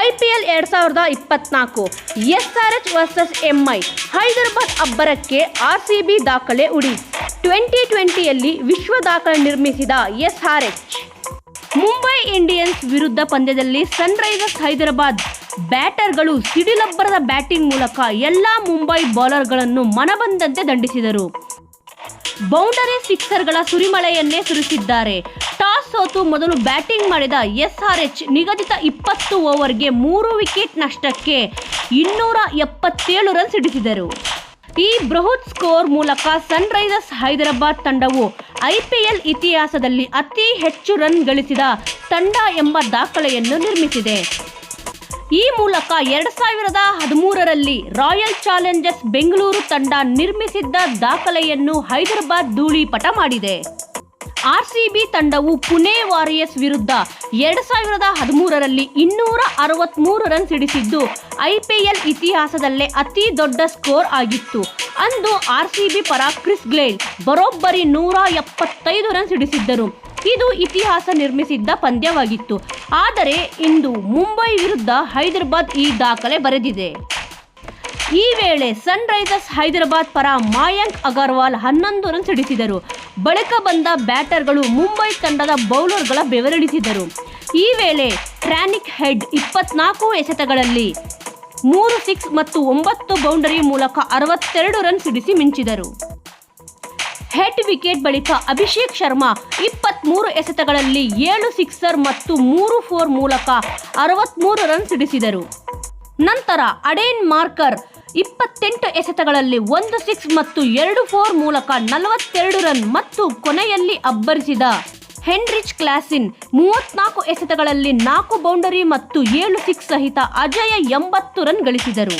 IPL ಎರಡ್ ಸಾವಿರದ ಇಪ್ಪತ್ನಾಲ್ಕು. ಎಚ್ ವರ್ಸಸ್ ಎಂಐ ಹೈದರಾಬಾದ್ ಅಬ್ಬರಕ್ಕೆ ಆರ್ ಸಿ ಬಿ ದಾಖಲೆ ಉಡಿ. ಟ್ವೆಂಟಿ ಟ್ವೆಂಟಿಯಲ್ಲಿ ವಿಶ್ವ ದಾಖಲೆ ನಿರ್ಮಿಸಿದ S R H. Mumbai Indians ವಿರುದ್ಧ ಪಂದ್ಯದಲ್ಲಿ ಸನ್ರೈಸರ್ಸ್ ಹೈದರಾಬಾದ್. ಬ್ಯಾಟರ್ಗಳು ಸಿಡಿಲಬ್ಬರದ ಬ್ಯಾಟಿಂಗ್ ಮೂಲಕ ಎಲ್ಲ ಮುಂಬೈ ಬೌಲರ್ಗಳನ್ನು ಮನಬಂದಂತೆ ದಂಡಿಸಿದರು. ಬೌಂಡರಿ ಸಿಕ್ಸರ್ಗಳ ಸುರಿಮಳೆಯನ್ನೇ ಸುರಿಸಿದ್ದಾರೆ. ಸೋತು ಮೊದಲು ಬ್ಯಾಟಿಂಗ್ ಮಾಡಿದ ಎಸ್ಆರ್ಎಚ್ ನಿಗದಿತ ಇಪ್ಪತ್ತು ಓವರ್ಗೆ ಮೂರು ವಿಕೆಟ್ ನಷ್ಟಕ್ಕೆ ಇನ್ನೂರ ಎಪ್ಪತ್ತೇಳು ರನ್ ಸಿಡಿಸಿದರು ಈ ಬೃಹತ್ ಸ್ಕೋರ್ ಮೂಲಕ ಸನ್ರೈಸರ್ಸ್ ಹೈದರಾಬಾದ್ ತಂಡವು ಐಪಿಎಲ್ ಇತಿಹಾಸದಲ್ಲಿ ಅತಿ ಹೆಚ್ಚು ರನ್ ಗಳಿಸಿದ ತಂಡ ಎಂಬ ದಾಖಲೆಯನ್ನು ನಿರ್ಮಿಸಿದೆ. ಈ ಮೂಲಕ ಎರಡು ಸಾವಿರದ ಹದಿಮೂರರಲ್ಲಿ ರಾಯಲ್ ಚಾಲೆಂಜರ್ಸ್ ಬೆಂಗಳೂರು ತಂಡ ನಿರ್ಮಿಸಿದ್ದ ದಾಖಲೆಯನ್ನು ಹೈದರಾಬಾದ್ ಧೂಳಿಪಟ ಮಾಡಿದೆ. ಆರ್ಸಿಬಿ ತಂಡವು ಪುಣೆ ವಾರಿಯರ್ಸ್ ವಿರುದ್ಧ ಎರಡು ಸಾವಿರದ ಹದಿಮೂರರಲ್ಲಿ ಇನ್ನೂರ ಅರವತ್ತ್ಮೂರು ರನ್ ಸಿಡಿಸಿದ್ದು ಐಪಿಎಲ್ ಇತಿಹಾಸದಲ್ಲೇ ಅತಿ ದೊಡ್ಡ ಸ್ಕೋರ್ ಆಗಿತ್ತು. ಅಂದು ಆರ್ಸಿಬಿ ಪರ ಕ್ರಿಸ್ ಗ್ಲೇಲ್ ಬರೋಬ್ಬರಿ ನೂರ ಎಪ್ಪತ್ತೈದು ರನ್ ಸಿಡಿಸಿದ್ದರು. ಇದು ಇತಿಹಾಸ ನಿರ್ಮಿಸಿದ್ದ ಪಂದ್ಯವಾಗಿತ್ತು. ಆದರೆ, ಇಂದು ಮುಂಬೈ ವಿರುದ್ಧ ಹೈದರಾಬಾದ್ ಈ ದಾಖಲೆ ಬರೆದಿದೆ. ಈ ವೇಳೆ ಸನ್ ರೈಸರ್ಸ್ ಹೈದರಾಬಾದ್ ಪರ ಮಾಯಾಂಕ್ ಅಗರ್ವಾಲ್ ಹನ್ನೊಂದು ರನ್ ಸಿಡಿಸಿದರು. ಬಳಿಕ ಬಂದ ಬ್ಯಾಟರ್ಗಳು ಮುಂಬೈ ತಂಡದ ಬೌಲರ್ಗಳ ಬೆವರಿಳಿಸಿದರು. ಈ ವೇಳೆ ಟ್ರ್ಯಾನಿಕ್ ಹೆಡ್ ಇಪ್ಪತ್ನಾಲ್ಕು ಎಸೆತಗಳಲ್ಲಿ ಮೂರು ಸಿಕ್ಸ್ ಮತ್ತು ಒಂಬತ್ತು ಬೌಂಡರಿ ಮೂಲಕ ಅರವತ್ತೆರಡು ರನ್ ಸಿಡಿಸಿ ಮಿಂಚಿದರು. ಹೆಡ್ ವಿಕೆಟ್ ಬಳಿಕ ಅಭಿಷೇಕ್ ಶರ್ಮಾ ಇಪ್ಪತ್ತ್ಮೂರು ಎಸೆತಗಳಲ್ಲಿ ಏಳು ಸಿಕ್ಸರ್ ಮತ್ತು ಮೂರು ಫೋರ್ ಮೂಲಕ ಅರವತ್ತ್ಮೂರು ರನ್ ಸಿಡಿಸಿದರು. ನಂತರ ಅಡೇನ್ ಮಾರ್ಕರ್ ಇಪ್ಪತ್ತೆಂಟು ಎಸೆತಗಳಲ್ಲಿ ಒಂದು ಸಿಕ್ಸ್ ಮತ್ತು ಎರಡು ಫೋರ್ ಮೂಲಕ ನಲವತ್ತೆರಡು ರನ್ ಮತ್ತು ಕೊನೆಯಲ್ಲಿ ಅಬ್ಬರಿಸಿದ ಹೆನ್ರಿಚ್ ಕ್ಲಾಸಿನ್ ಮೂವತ್ನಾಲ್ಕು ಎಸೆತಗಳಲ್ಲಿ ನಾಲ್ಕು ಬೌಂಡರಿ ಮತ್ತು ಏಳು ಸಿಕ್ಸ್ ಸಹಿತ ಅಜಯ ಎಂಬತ್ತು ರನ್ ಗಳಿಸಿದರು.